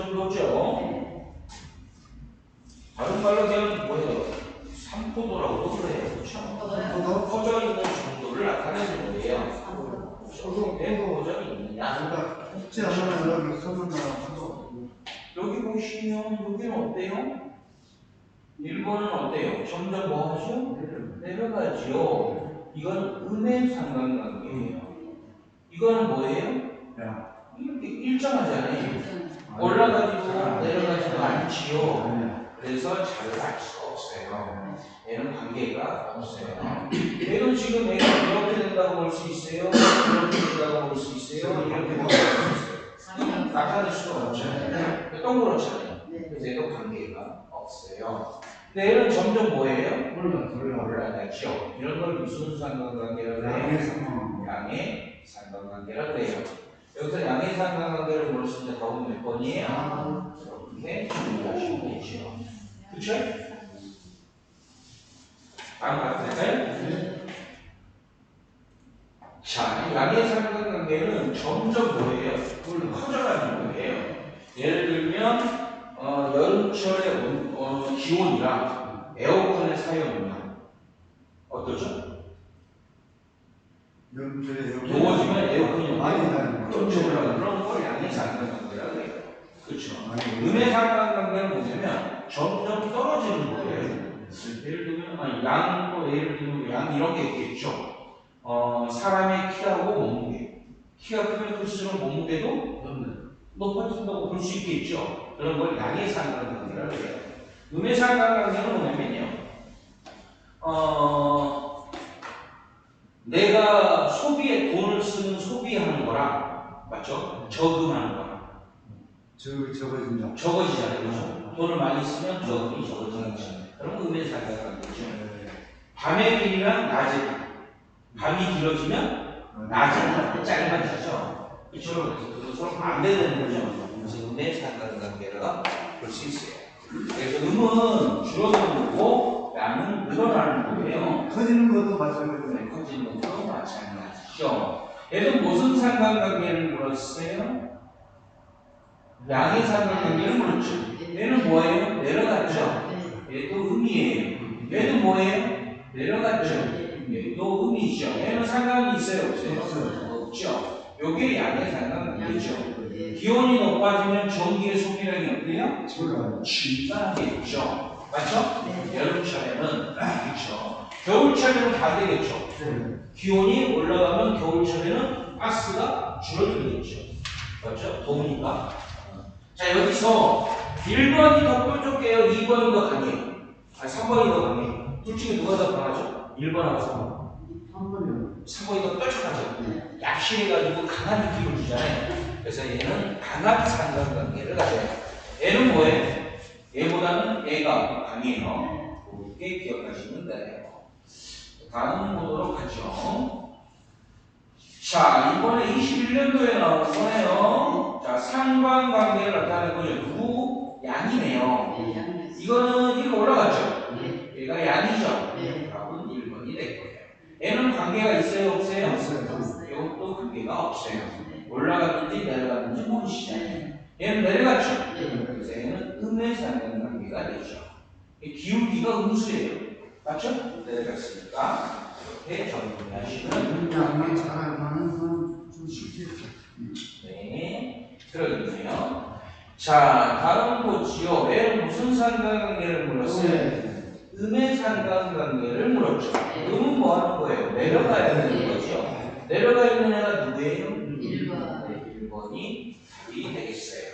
정도죠. 다른 말로 그냥 뭐예요? 삼포도라고도 그래요. 그렇죠? 포도? 퍼져 있는 정도를 나타내는 거예요. 포도, 왜 포도. 퍼져 있느냐? 그러니까 혹시 하면은 여기 서문나라 포도. 여기 보시면 여기는 어때요? 1번은 어때요? 점점 뭐 하죠? 내려가죠. 이건 음의 상관관계예요. 이거는 뭐예요? 야. 이렇게 일정하잖아요. 올라가지도 내려가지도 않지요. 아니야. 그래서 잘알 수가 없어요. 얘는 관계가 없어요. 얘는 지금 얘가 이렇게 된다고 볼 수 있어요. 이렇게 된다고 볼 수 있어요. 이렇게 된다고 볼 수 있어요. 나타낼 수가 없잖아요. 동그랗잖아요. 그래서 얘도 관계가 없어요. 근데 얘는 점점 뭐예요? 올라, 올라. 올라가죠. 이런 걸 무슨 상관관계라고 해요? 양의 상관관계라고 해요. 여기서 양의 상관관계를 물었 번이에요? 아. 이렇게 준비하시면 되죠. 그쵸? 다음 갈까요? 자, 양의 상관관계는 점점 뭐예요? 그걸 커져가는 거예요. 예를 들면 어, 여름철의 온- 어, 기온이랑 에어컨의 사용량 어떠죠? 연주에 여기. 더워지면 에어컨이 많이 나는 거. 그렇죠. 그런 걸 양의 상관관계라고 해요. 그렇죠. 음의 상관관계는 뭐냐면 점점 떨어지는 거예요. 예를 들면 아니, 양도 예를 들면 양 이런 게 있겠죠. 어, 사람의 키하고 몸무게. 키가 크면 클수록 몸무게도 높아진다고 볼 수 있겠죠. 그런 걸 양의 상관관계라고 해요. 음의 상관관계는 뭐냐면요. 어, 내가 소비에 돈을 쓰는 소비하는 거랑 맞죠? 저금하는 거랑 저, 적어진다. 적어지잖아요. 그죠? 돈을 많이 쓰면 저금이 적어지는 거죠. 그럼 음의 상관관계죠. 밤의 길이랑 낮의 길. 밤이 길어지면 낮은 짧아지죠. 그렇죠. 그래서 서로 반대되는 거죠. 그래서 음의 상관관계가 볼수 있어요. 그래서 음은 줄어드는 거고 양은 늘어나는 거예요. 커지는 것도 마찬가지네. 커지는 것도 마찬가지죠. 얘는 무슨 상관관계를 물었어요? 양의 상관관계를 물었죠. 얘는 뭐예요? 내려갔죠. 얘도 음이에요. 얘는 뭐예요? 내려갔죠. 얘도 음이죠. 얘는 상관이 있어요? 없어요? 없죠. 요게 양의 상관관계죠. 기온이 높아지면 전기의 소비량이 어때요? 증가하겠죠. 맞죠? 여름철에는 그렇죠. 겨울철에는 반대겠죠. 기온이 올라가면 겨울철에는 가스가 줄어들겠죠. 맞죠? 더우니까. 자, 여기서 1번이 더 뾰족해요? 2번이 더 강해요? 아, 3번이 더 강해요? 둘 중에 누가 더 강하죠? 1번하고 3번. 한 번이요. 3번이 더 뾰족하죠? 약실해가지고 강한 느낌을 주잖아요. 그래서 얘는 강한 상관관계를 가져요. 얘는 뭐예요? 얘보다는 얘가 강해요. 그렇게 기억하시면 돼요. 다음 보도록 하죠. 자, 이번에 21년도에 나온 거예요. 자, 상관관계를 나타내는 거죠. 누구? 양이네요. 이거는 이렇게 올라갔죠. 얘가 양이죠. 답은 1번이 될 거예요. 얘는 관계가 있어요? 없어요? 이것도 관계가 없어요. 올라갔는지 내려갔는지 모르시잖아요. 얘는 내려갔죠. 그래서 얘는 음의 상관관계가 되죠. 이 기울기가 음수예요. 맞죠? 내려갔으니까 이렇게 정리하시면 알면은 좀 쉽겠죠. 네, 그러겠네요. 자, 다음 보지요. 얘는 무슨 상관관계를 물었어요? 음의 상관관계를 물었죠. 음은 뭐 하는 거예요? 내려가야 되는 거죠. 내려가 있는 애가 누구예요? 네, 1번이 답이 되겠어요.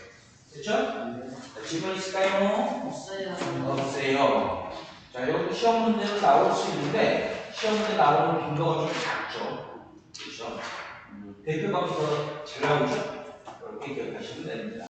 됐죠? 자, 질문 있을까요? 없어요. 자, 여기 시험 문제는 나올 수 있는데 시험 문제 나오는 빈도가 좀 작죠. 그렇죠? 대표 감수가 잘 나오죠? 그렇게 기억하시면 됩니다.